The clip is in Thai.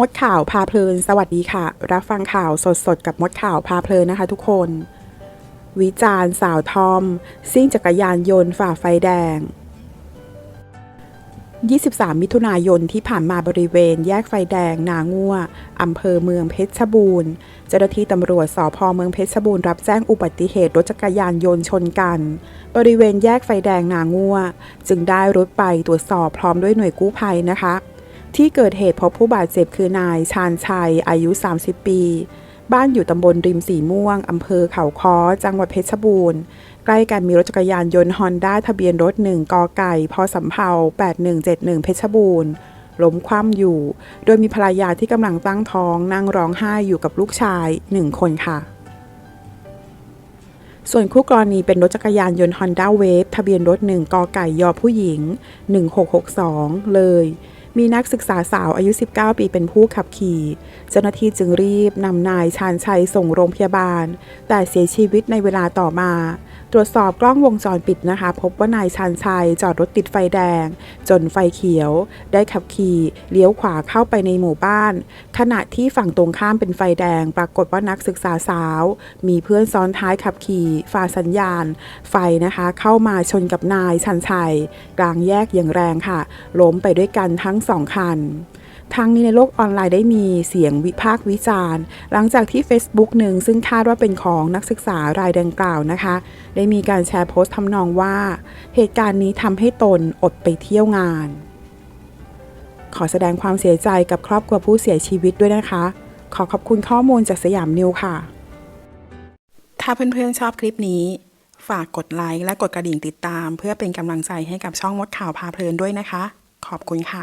มดข่าวพาเพลิน สวัสดีค่ะ รับฟังข่าวสดๆ กับมดข่าวพาเพลินนะคะทุกคน วิจารณ์สาวทอม ซิ่งจักรยานยนต์ฝ่าไฟแดง 23 มิถุนายนที่ผ่านมาบริเวณแยกไฟแดง นางัวอำเภอเมืองเพชรบูรณ์ เจ้าหน้าที่ตำรวจสพเมืองเพชรบูรณ์รับแจ้งอุบัติเหตุรถจักรยานยนต์ชนกัน บริเวณแยกไฟแดงนางัวจึงได้รถไปตรวจสอบพร้อมด้วยหน่วยกู้ภัยนะคะ ที่เกิดเหตุพบผู้บาดเจ็บคือนายชาญชัย อายุ 30 ปี บ้านอยู่ตำบลริมสีม่วง อำเภอเขาค้อ จังหวัดเพชรบูรณ์ ใกล้กันมีรถจักรยานยนต์ฮอนด้าทะเบียนรถ1กไก่พอสำเภา8171 เพชรบูรณ์ล้มคว่ำอยู่ โดยมีภรรยาที่กำลังตั้งท้องนั่งร้องไห้อยู่กับลูกชาย1คนค่ะ ส่วนคู่กรณีเป็นรถจักรยานยนต์ Honda Wave ทะเบียนรถ1กไก่ยอผู้หญิง 1662 เลย มีนักศึกษาสาวอายุ 19 ปีเป็นผู้ขับขี่ เจ้าหน้าที่จึงรีบนำนายชาญชัยส่งโรงพยาบาล แต่เสียชีวิตในเวลาต่อมา ตรวจสอบกล้องวงจรปิดนะคะ พบว่านายชาญชัยจอดรถติดไฟแดง จนไฟเขียว ได้ขับขี่เลี้ยวขวาเข้าไปในหมู่บ้าน ขณะที่ฝั่งตรงข้ามเป็นไฟแดง ปรากฏว่านักศึกษาสาว มีเพื่อนซ้อนท้ายขับขี่ฝ่าสัญญาณ ไฟนะคะเข้ามาชนกับนายชันชัย กลางแยกอย่างแรงค่ะล้มไปด้วยกันทั้งสองคันทั้งนี้ในโลกออนไลน์ได้มีเสียงวิพากษ์วิจารณ์ หลังจากที่ Facebook หนึ่งซึ่งคาดว่าเป็นของนักศึกษารายดังกล่าวนะคะ ได้มีการแชร์โพสต์ทำนองว่า เหตุการณ์นี้ทำให้ตนอดไปเที่ยวงาน ขอแสดงความเสียใจกับครอบครัวผู้เสียชีวิตด้วยนะคะ ขอขอบคุณข้อมูลจากสยามนิวค่ะ ถ้าเพื่อนๆชอบคลิปนี้ ฝากกดไลค์และกดกระดิ่งติดตาม เพื่อเป็นกำลังใจให้กับช่องมดข่าวพาเพลินด้วยนะคะ ขอบคุณค่ะ